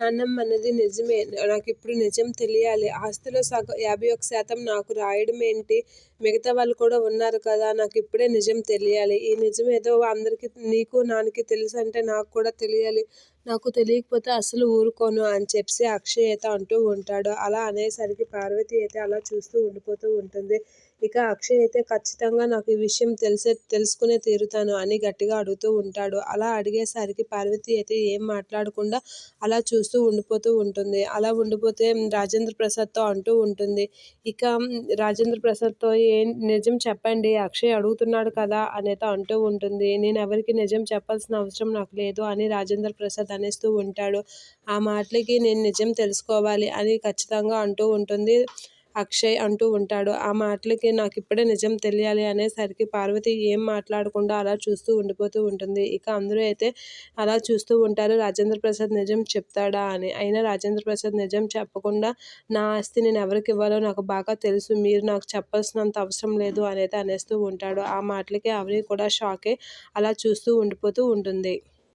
నాన్నమ్మ అన్నది నిజమే. నాకు ఇప్పుడు నిజం తెలియాలి. ఆస్తిలో సగం యాభై ఒక శాతం నాకు రాయడం ఏంటి? మిగతా వాళ్ళు కూడా ఉన్నారు కదా నాకు ఇప్పుడే నిజం తెలియాలి. ఈ నిజం ఏదో అందరికీ నీకు నాన్నకి తెలుసు అంటే నాకు కూడా తెలియాలి. నాకు తెలియకపోతే అసలు ఊరుకోను అని చెప్పి అక్షయ్ అయితే అంటూ ఉంటాడు. అలా అనేసరికి పార్వతి అయితే అలా చూస్తూ ఉండిపోతూ ఉంటుంది. ఇక అక్షయ్ అయితే ఖచ్చితంగా నాకు ఈ విషయం తెలిసే తెలుసుకునే తీరుతాను అని గట్టిగా అడుగుతూ ఉంటాడు. అలా అడిగేసరికి పార్వతి అయితే ఏం మాట్లాడకుండా అలా చూస్తూ ఉండిపోతూ ఉంటుంది. అలా ఉండిపోతే రాజేంద్ర ప్రసాద్తో అంటూ ఉంటుంది. ఇక రాజేంద్ర ప్రసాద్తో ఏం నిజం చెప్పండి అక్షయ్ అడుగుతున్నాడు కదా అనేది అంటూ ఉంటుంది. నేను ఎవరికి నిజం చెప్పాల్సిన అవసరం నాకు లేదు అని రాజేంద్ర ప్రసాద్ అనేస్తూ ఉంటాడు. ఆ మాటలకి నేను నిజం తెలుసుకోవాలి అని ఖచ్చితంగా అంటూ ఉంటుంది. అక్షయ్ అంటూ ఉంటాడు. ఆ మాటలకి నాకు ఇప్పుడే నిజం తెలియాలి అనేసరికి పార్వతి ఏం మాట్లాడకుండా అలా చూస్తూ ఉండిపోతూ ఉంటుంది. ఇక అందరూ అయితే అలా చూస్తూ ఉంటారు. రాజేంద్ర ప్రసాద్ నిజం చెప్తాడా అని. అయినా రాజేంద్ర ప్రసాద్ నిజం చెప్పకుండా నా ఆస్తి నేను ఎవరికి ఇవ్వాలో నాకు బాగా తెలుసు. మీరు నాకు చెప్పాల్సినంత అవసరం లేదు అనేది అనేస్తూ ఉంటాడు. ఆ మాటలకి అవని కూడా షాకే. అలా చూస్తూ ఉండిపోతూ ఉంటుంది.